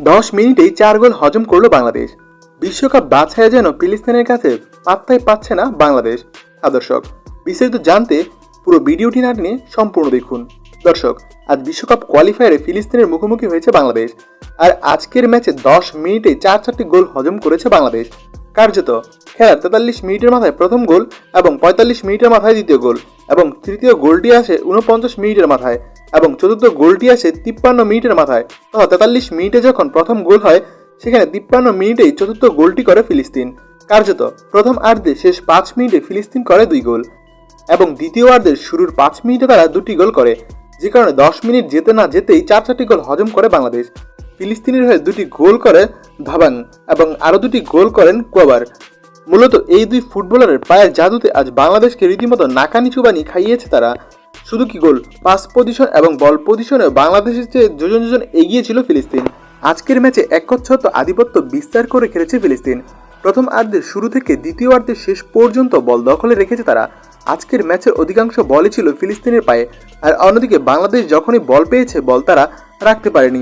দশ মিনিটেই চার গোল হজম করল বাংলাদেশ। বিশ্বকাপ বাছাই যেন ফিলিস্তিনের কাছে পাত্তাই পাচ্ছে না বাংলাদেশ। আদর্শক বিস্তারিত জানতে পুরো ভিডিওটি না নিয়ে সম্পূর্ণ দেখুন। দর্শক, আজ বিশ্বকাপ কোয়ালিফায়ারে ফিলিস্তিনের মুখোমুখি হয়েছে বাংলাদেশ। আর আজকের ম্যাচে দশ মিনিটে চার চারটি গোল হজম করেছে বাংলাদেশ। কার্যত খেলার তেতাল্লিশ মিনিটের মাথায় প্রথম গোল এবং পঁয়তাল্লিশ মিনিটের মাথায় দ্বিতীয় গোল এবং তৃতীয় গোলটি আসে উনপঞ্চাশ মিনিটের মাথায় এবং চতুর্থ গোলটি আসে তিপ্পান্ন মিনিটের মাথায়। তথা তেতাল্লিশ মিনিটে যখন প্রথম গোল হয়, সেখানে তিপ্পান্ন মিনিটেই চতুর্থ গোলটি করে ফিলিস্তিন। কার্যত প্রথম আর্ধে শেষ পাঁচ মিনিটে ফিলিস্তিন করে দুই গোল এবং দ্বিতীয় অর্ধের শুরুর পাঁচ মিনিটে তারা দুটি গোল করে, যে কারণে দশ মিনিট যেতে না যেতেই চার চারটি গোল হজম করে বাংলাদেশ। ফিলিস্তিনের হয়ে দুটি গোল করে ধাবান এবং আরও দুটি গোল করেন কোয়াবার। মূলত এই দুই ফুটবলারের পায়ের জাদুতে আজ বাংলাদেশকে রীতিমতো নাকানি চুবানি খাইয়েছে তারা। শুধু কি গোল, পাস পজিশন এবং বল পজিশনে বাংলাদেশের চেয়ে যোজন যোজন এগিয়ে ছিল ফিলিস্তিন। আজকের ম্যাচে একচ্ছত্র আধিপত্য বিস্তার করে খেলেছে ফিলিস্তিন। প্রথম আর্ধের শুরু থেকে দ্বিতীয় আর্ধের শেষ পর্যন্ত বল দখলে রেখেছে তারা। আজকের ম্যাচের অধিকাংশ বলই ছিল ফিলিস্তিনের পায়ে, আর অন্যদিকে বাংলাদেশ যখনই বল পেয়েছে, বল তারা রাখতে পারেনি।